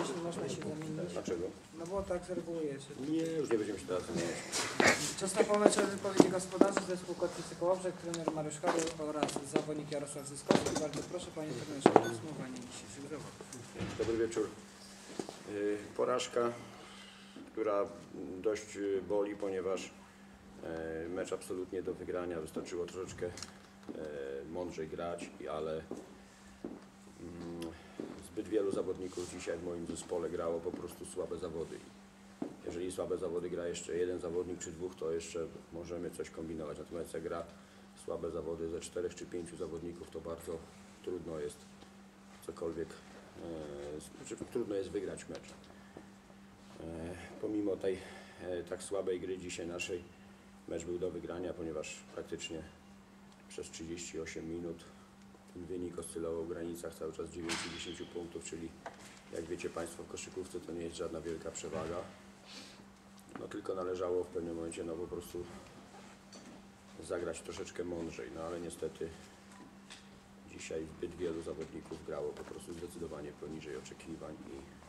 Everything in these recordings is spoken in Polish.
Jeśli można się zamienić. Dlaczego? No bo tak zregulujecie. Nie, już nie będziemy się teraz zmieniać. Czas na pomyczę wypowiedzi gospodarzy zespół Kotwicy Kołobrzeg, trener Mariusz Karol oraz zawodnik Jarosław Zyskowski. Bardzo proszę panie trenerze o podsumowanie dzisiejszych zawodów. Dobry wieczór. Y, Porażka, która dość y, boli, ponieważ e, mecz absolutnie do wygrania. Wystarczyło troszeczkę mądrzej grać, i- ale zbyt wielu zawodników dzisiaj w moim zespole grało po prostu słabe zawody. Jeżeli słabe zawody gra jeszcze jeden zawodnik czy dwóch, to jeszcze możemy coś kombinować. Natomiast jak gra słabe zawody ze czterech czy pięciu zawodników, to bardzo trudno jest cokolwiek, e, znaczy trudno jest wygrać mecz. E, pomimo tej e, tak słabej gry dzisiaj naszej, mecz był do wygrania, ponieważ praktycznie przez 38 minut ten wynik oscylował w granicach cały czas 9-10 punktów, czyli jak wiecie Państwo w koszykówce to nie jest żadna wielka przewaga. No tylko należało w pewnym momencie no po prostu zagrać troszeczkę mądrzej, no ale niestety dzisiaj zbyt wielu zawodników grało po prostu zdecydowanie poniżej oczekiwań i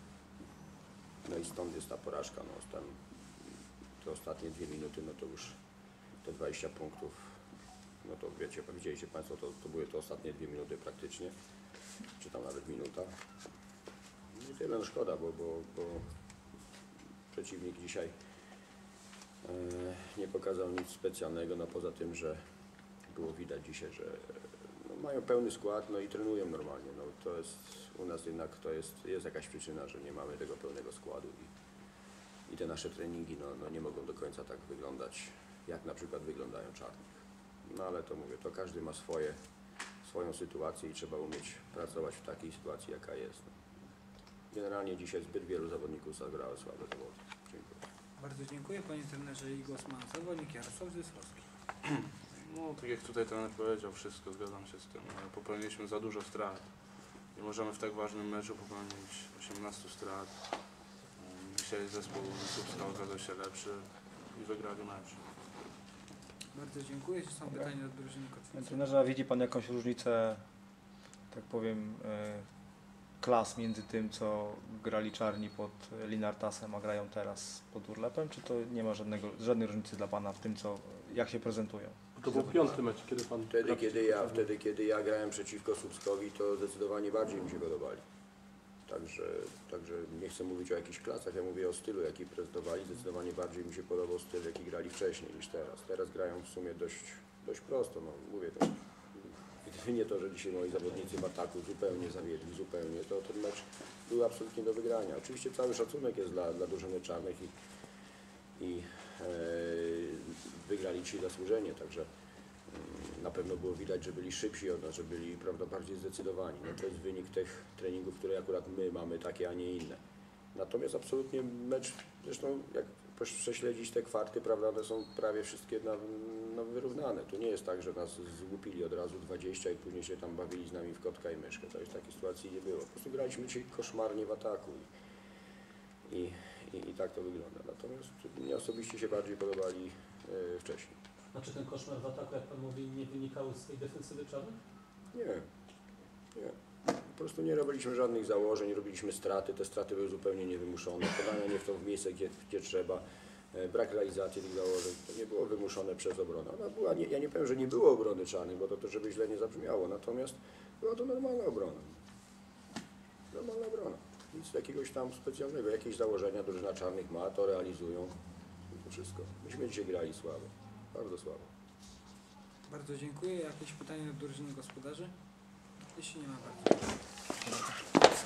no i stąd jest ta porażka. No, tam te ostatnie dwie minuty, no to już te 20 punktów, no to wiecie, widzieliście Państwo, to, to były te ostatnie dwie minuty praktycznie, czy tam nawet minuta. I tyle, no szkoda, bo, bo, bo przeciwnik dzisiaj e, nie pokazał nic specjalnego, no poza tym, że było widać dzisiaj, że no, mają pełny skład, no i trenują normalnie. No, to jest u nas jednak to jest, jest jakaś przyczyna, że nie mamy tego pełnego składu i, i te nasze treningi no, no, nie mogą do końca tak wyglądać, jak na przykład wyglądają czarnych. No ale to mówię, to każdy ma swoje, swoją sytuację i trzeba umieć pracować w takiej sytuacji, jaka jest. No. Generalnie dzisiaj zbyt wielu zawodników zagrało słabe zawody. Dziękuję. Bardzo dziękuję panie trenerze i głos ma zawodnik Jarosław Zyskowski. No, tak jak tutaj trener powiedział, wszystko zgadzam się z tym. ale Popełniliśmy za dużo strat. Nie możemy w tak ważnym meczu popełnić 18 strat. Dzisiaj zespół Słupska okazał się lepszy i wygrali mecz. Bardzo dziękuję. Czy są pytania do drużyny Kotwicy? trenerze, a widzi Pan jakąś różnicę, tak powiem, e, klas między tym, co grali czarni pod Linartasem, a grają teraz pod Urlepem? Czy to nie ma żadnego, żadnej różnicy dla Pana w tym, co, jak się prezentują? To był piąty mecz, kiedy pan... Wtedy kiedy, ja, wtedy, kiedy ja grałem przeciwko Słupskowi, to zdecydowanie bardziej mi się podobali. Także, także nie chcę mówić o jakichś klasach, ja mówię o stylu, jaki prezentowali. Zdecydowanie bardziej mi się podobał styl, jaki grali wcześniej niż teraz. Teraz grają w sumie dość, dość prosto. No, mówię to. Gdyby nie to, że dzisiaj moi zawodnicy w ataku zupełnie zawiedli, zupełnie, to ten mecz był absolutnie do wygrania. Oczywiście cały szacunek jest dla, dla drużyny czarnych i, i e, wygrali ci zasłużenie, także na pewno było widać, że byli szybsi od nas, że byli prawda, bardziej zdecydowani. No to jest wynik tych treningów, które akurat my mamy takie, a nie inne. Natomiast absolutnie mecz, zresztą jak prześledzić te kwarty, prawda, one są prawie wszystkie na, na wyrównane. To nie jest tak, że nas złupili od razu 20 i później się tam bawili z nami w kotka i myszkę. To jest takiej sytuacji nie było. Po prostu graliśmy dzisiaj koszmarnie w ataku i, i, i, tak to wygląda. Natomiast mnie osobiście się bardziej podobali e, wcześniej. Znaczy ten koszmar w ataku, jak Pan mówi, nie wynikał z tej defensywy czarnych? Nie, nie. Po prostu nie robiliśmy żadnych założeń, nie robiliśmy straty. Te straty były zupełnie niewymuszone. Podania nie w to w miejsce, gdzie, gdzie trzeba. E, Brak realizacji tych założeń. To nie było wymuszone przez obronę. Ona była, nie, ja nie powiem, że nie było obrony czarnej, bo to, to żeby źle nie zabrzmiało. Natomiast była to normalna obrona. Normalna obrona. Nic jakiegoś tam specjalnego. Jakieś założenia drużyna czarnych ma, to realizują. I to wszystko. Myśmy dzisiaj grali słabo. Bardzo słabo. Bardzo dziękuję. Jakieś pytania do drużyny gospodarzy? Jeśli nie ma bardzo.